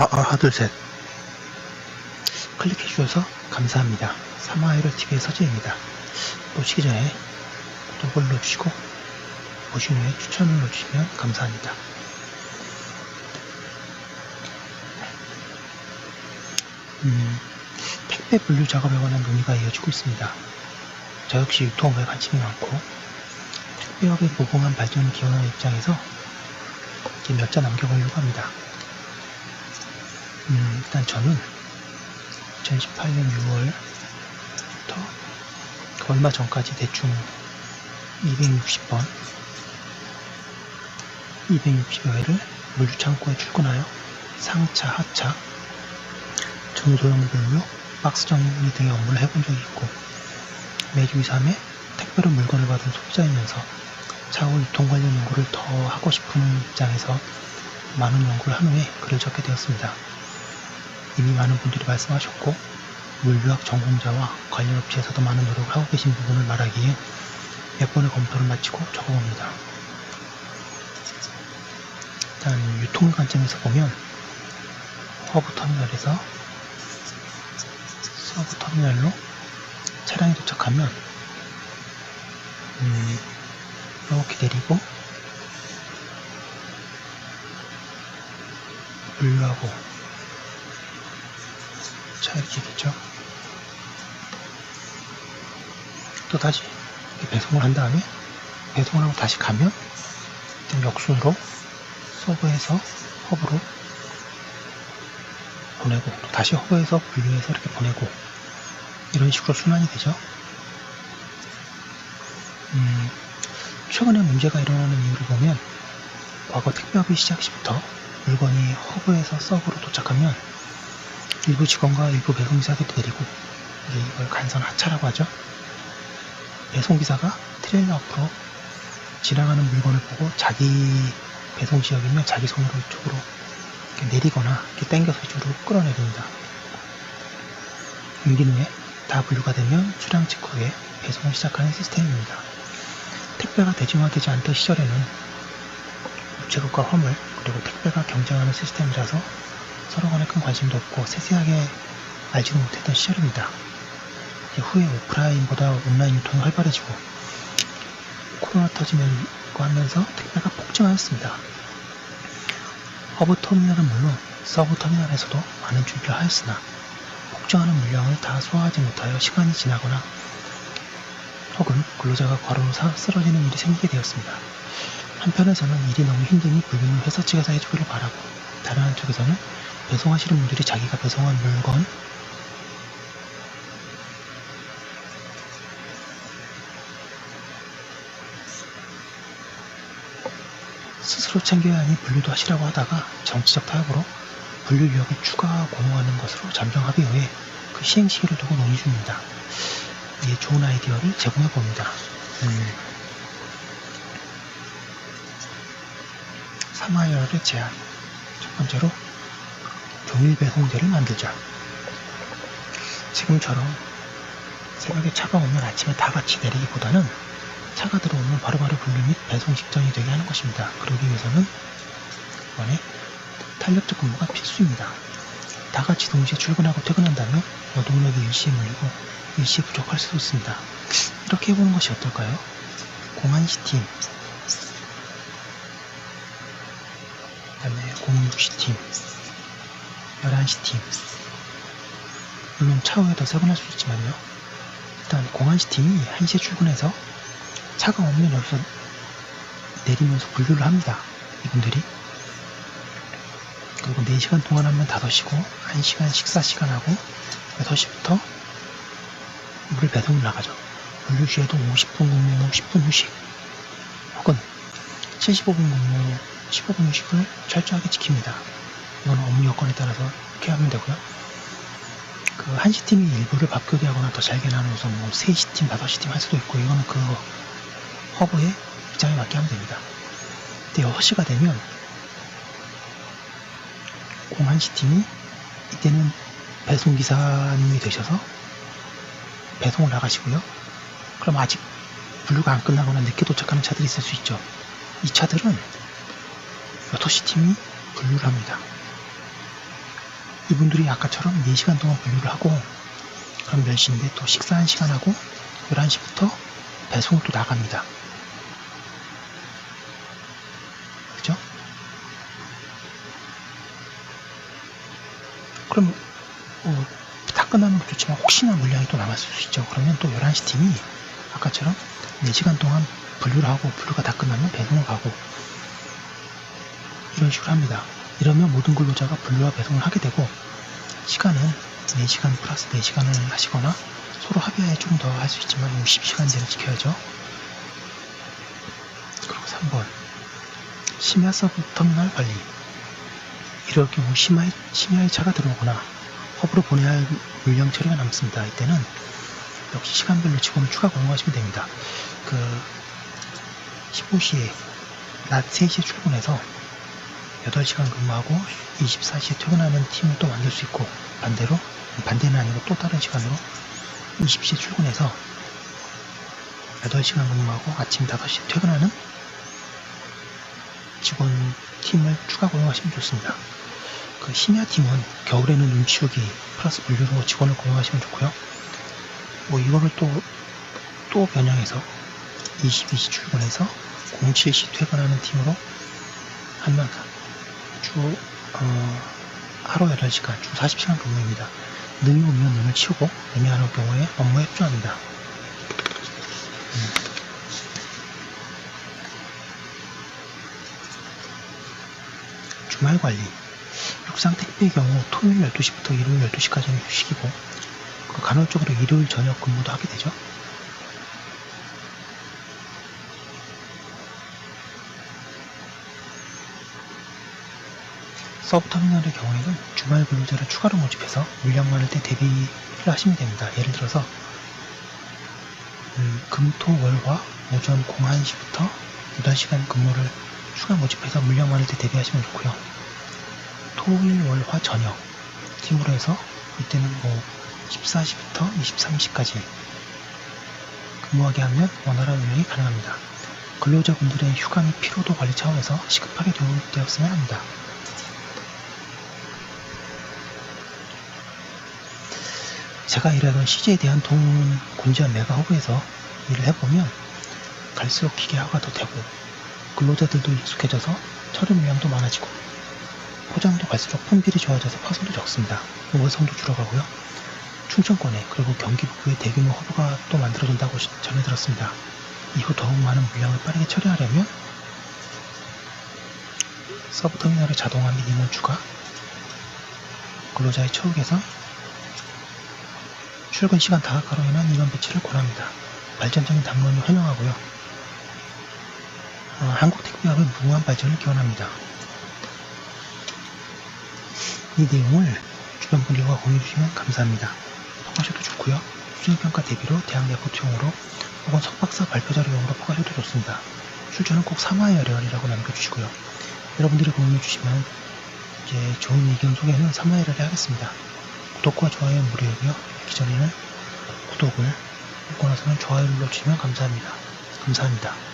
아, 아, 하나, 둘, 셋. 클릭해 주셔서 감사합니다. 사마이로 TV의 서재입니다. 보시기 전에 구독을 눌러주시고, 보신 후에 추천을 눌러주시면 감사합니다. 음, 택배 분류 작업에 관한 논의가 이어지고 있습니다. 저 역시 유통업에 관심이 많고, 택배업의 무궁한 발전을 기원하는 입장에서 몇자 남겨보려고 합니다. 음, 일단 저는 2018년 6월부터 얼마 전까지 대충 260번, 260여 회를 물류창고에 출근하여 상차, 하차, 정소형별로 박스 정리 등의 업무를 해본 적이 있고 매주 2, 3회 택배로 물건을 받은 소비자이면서 차후 유통 관련 연구를 더 하고 싶은 입장에서 많은 연구를 한 후에 글을 적게 되었습니다. 이미 많은 분들이 말씀하셨고 물류학 전공자와 관련 업체에서도 많은 노력을 하고 계신 부분을 말하기에 몇 번의 검토를 마치고 적어봅니다. 일단 유통 관점에서 보면 허브 터미널에서 서브 터미널로 차량이 도착하면 음, 이렇게 내리고 물류하고 자 이렇게 됐죠. 또 다시 배송을 한 다음에 배송을 하고 다시 가면 역순으로 서버에서 허브로 보내고 또 다시 허브에서 분류해서 이렇게 보내고 이런 식으로 순환이 되죠. 음, 최근에 문제가 일어나는 이유를 보면 과거 택배업의 시작 시부터 물건이 허브에서 서브로 도착하면 일부 직원과 일부 배송기사들이 내리고 이제 이걸 간선 하차라고 하죠. 배송기사가 트레일러 앞으로 지나가는 물건을 보고 자기 배송 지역이면 자기 손으로 이쪽으로 이렇게 내리거나 이렇게 당겨서 이쪽으로 끌어내립니다. 옮긴 후에 다 분류가 되면 수량 체크 후에 배송을 시작하는 시스템입니다. 택배가 대중화되지 않던 시절에는 우체국과 화물 그리고 택배가 경쟁하는 시스템이라서 서로 간에 큰 관심도 없고 세세하게 알지도 못했던 시절입니다. 후에 오프라인보다 온라인 유통이 활발해지고 코로나 터지면고 하면서 택배가 폭증하였습니다. 허브 터미널은 물론 서브 터미널에서도 많은 준비를 하였으나 폭증하는 물량을 다 소화하지 못하여 시간이 지나거나 혹은 근로자가 과로로 사- 쓰러지는 일이 생기게 되었습니다. 한편에서는 일이 너무 힘드니 불륜을 회사 측에서 해주기를 바라고 다른 한쪽에서는 배송하시는 분들이 자기가 배송한 물건 스스로 챙겨야 하니 분류도 하시라고 하다가 정치적 타협으로 분류 유역을 추가 공유하는 것으로 잠정 합의 후에 그 시행 시기를 두고 논의 중입니다. 예, 좋은 아이디어를 제공해 봅니다. 음. 사마열의 제안. 첫 번째로 종일 배송제를 만들자. 지금처럼 새벽에 차가 오면 아침에 다 같이 내리기보다는 차가 들어오면 바로바로 분류 및 배송 직전이 되게 하는 것입니다. 그러기 위해서는 이번에 탄력적 근무가 필수입니다. 다 같이 동시에 출근하고 퇴근한다면 노동력이 일시에 몰리고 일시에 부족할 수도 있습니다. 이렇게 해보는 것이 어떨까요? 공안시 팀, 그 다음에 06시 팀, 11시 팀. 물론 차후에 더 세분할 수 있지만요. 일단 공안시 팀이 1시에 출근해서 차가 오면 여기서 내리면서 분류를 합니다. 이분들이. 그리고 4시간 동안 하면 5시고 1시간 식사 시간 하고 6시부터 물 배송을 나가죠. 분류 시에도 50분 근무, 10분 휴식 혹은 75분 근무, 15분 휴식을 철저하게 지킵니다. 이건 업무 여건에 따라서 이렇게 하면 되고요. 그 1시 팀이 일부를 밥교대하거나 더 잘게 나눠서 뭐 3시 팀, 5시 팀 할 수도 있고 이거는 그 허브의 입장에 맞게 하면 됩니다. 근데 6시가 되면 01시 팀이 이때는 배송기사님이 되셔서 배송을 나가시고요. 그럼 아직 분류가 안 끝나거나 늦게 도착하는 차들이 있을 수 있죠. 이 차들은 6시 팀이 분류를 합니다. 이분들이 아까처럼 4시간 동안 분류를 하고 그럼 10시인데 또 식사 1시간 하고 11시부터 배송을 또 나갑니다. 그죠? 그럼 어, 다 끝나면 좋지만 혹시나 물량이 또 남았을 수 있죠. 그러면 또 11시 팀이 아까처럼 4시간 동안 분류를 하고 분류가 다 끝나면 배송을 가고 이런 식으로 합니다. 이러면 모든 근로자가 분류와 배송을 하게 되고 시간은 4시간 플러스 4시간을 하시거나 서로 합의하에 좀 더 할 수 있지만 60시간제를 지켜야죠. 그리고 3번 심야 서브 터미널 관리 이럴 경우 심야에, 심야에 차가 들어오거나 허브로 보내야 할 물량 처리가 남습니다. 이때는 역시 시간별로 직원을 추가 고용하시면 됩니다. 그 15시에 낮 3시에 출근해서 8시간 근무하고 24시에 퇴근하는 팀을 또 만들 수 있고 반대로 반대는 아니고 또 다른 시간으로 20시에 출근해서 8시간 근무하고 아침 5시에 퇴근하는 직원 팀을 추가 고용하시면 좋습니다. 그 심야 팀은 겨울에는 눈치우기 플러스 분류로 직원을 고용하시면 좋고요. 뭐 이거를 또, 또 변형해서 22시 출근해서 07시 퇴근하는 팀으로 하면 주, 어, 하루 8시간, 주 40시간 근무입니다. 능이 오면 능을 치우고 애매한 경우에 업무에 협조합니다. 음. 주말 관리. 육상 택배의 경우 토요일 12시부터 일요일 12시까지는 휴식이고 그 간헐적으로 일요일 저녁 근무도 하게 되죠. 서브터미널의 경우에는 주말 근로자를 추가로 모집해서 물량 많을 때 대비를 하시면 됩니다. 예를 들어서 음, 금, 토, 월, 화 오전 01시부터 8시간 근무를 추가 모집해서 물량 많을 때 대비하시면 좋고요. 토일, 월, 화 저녁 팀으로 해서 이때는 뭐 14시부터 23시까지 근무하게 하면 원활한 운영이 가능합니다. 근로자분들의 휴가 및 피로도 관리 차원에서 시급하게 도입되었으면 합니다. 제가 일하던 CJ에 대한 동은 군지한 메가 허브에서 일을 해보면 갈수록 기계화가 더 되고 근로자들도 익숙해져서 처리 물량도 많아지고 포장도 갈수록 품질이 좋아져서 파손도 적습니다. 우회성도 줄어가고요. 충청권에 그리고 경기 북부에 대규모 허브가 또 만들어진다고 시- 전해 들었습니다. 이후 더욱 많은 물량을 빠르게 처리하려면 서브터미널의 자동화 및 인원 추가, 근로자의 처우 개선, 출근 시간 다각화로 인한 인원 배치를 권합니다. 발전적인 담론을 환영하고요. 어, 한국 택배업의 무궁한 발전을 기원합니다. 이 내용을 주변 분들과 공유해 주시면 감사합니다. 포가셔도 좋고요. 수행평가 대비로 대학 레포트용으로 혹은 석박사 발표 자료용으로 포가셔도 좋습니다. 출처는 꼭 사마의 열혈이라고 남겨주시고요. 여러분들이 공유해 주시면 이제 좋은 의견 소개는 사마의 열혈에 하겠습니다. 구독과 좋아요는 무료이고요. 기존에는 구독을 하고 나서는 좋아요를 눌러주시면 감사합니다. 감사합니다.